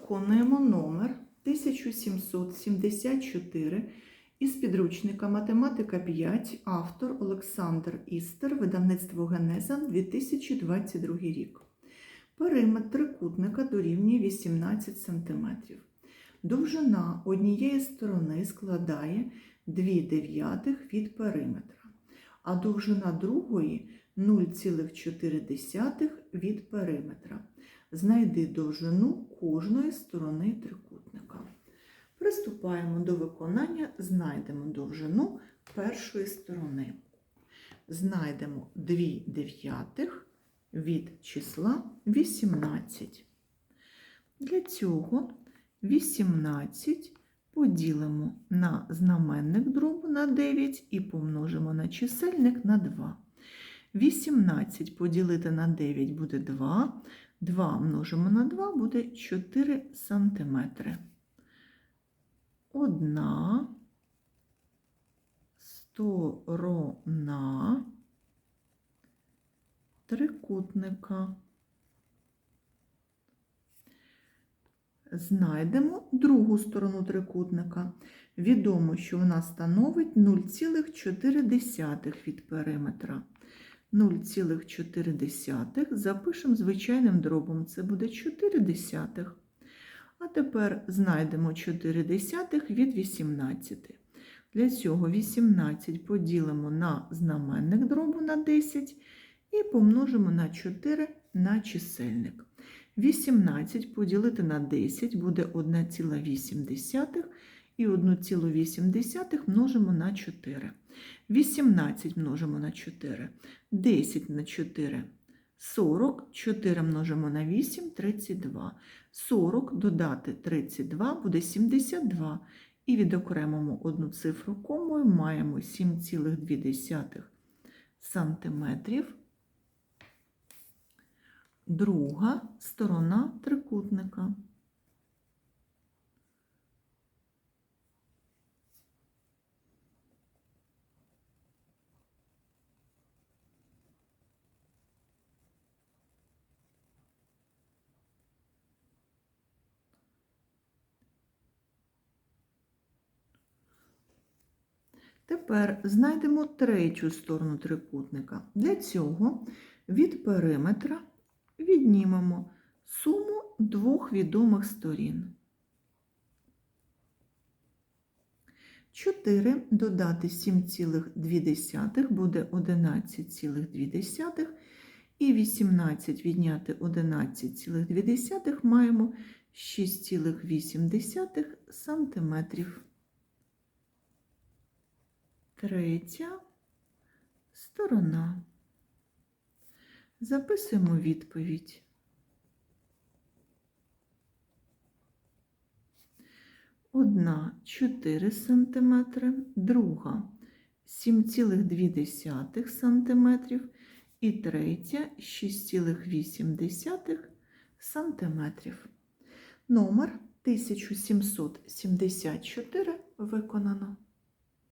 Виконуємо номер 1774 із підручника Математика 5, автор Олександр Істер, видавництво Генеза 2022 рік. Периметр трикутника дорівнює 18 см. Довжина однієї сторони складає 2 дев'ятих від периметра, а довжина другої 0,4 від периметра. Знайди довжину кожної сторони трикутника. Приступаємо до виконання, знайдемо довжину першої сторони. Знайдемо 2 дев'ятих від числа 18. Для цього 18 поділимо на знаменник дробу на 9 і помножимо на чисельник на 2. 18 поділити на 9 буде 2. 2 множимо на 2 буде 4 сантиметри. Одна сторона трикутника. Знайдемо другу сторону трикутника. Відомо, що вона становить 0,4 від периметра. 0,4 запишемо звичайним дробом, це буде 4 десятих. А тепер знайдемо 4 десятих від 18. Для цього 18 поділимо на знаменник дробу на 10 і помножимо на 4 на чисельник. 18 поділити на 10 буде 1,8 і 1,8 множимо на 4. 18 множимо на 4, 10 на 4, 40, 4 множимо на 8, 32. 40 додати 32 буде 72. І відокремимо одну цифру комою, маємо 7,2 сантиметрів. Друга сторона трикутника. Тепер знайдемо третю сторону трикутника. Для цього від периметра віднімемо суму двох відомих сторін. 4 додати 7,2 буде 11,2 і 18 відняти 11,2 маємо 6,8 сантиметрів. Третя сторона. Записуємо відповідь. Одна 4 см, друга 7,2 см і третя 6,8 см. Номер 1774 виконано.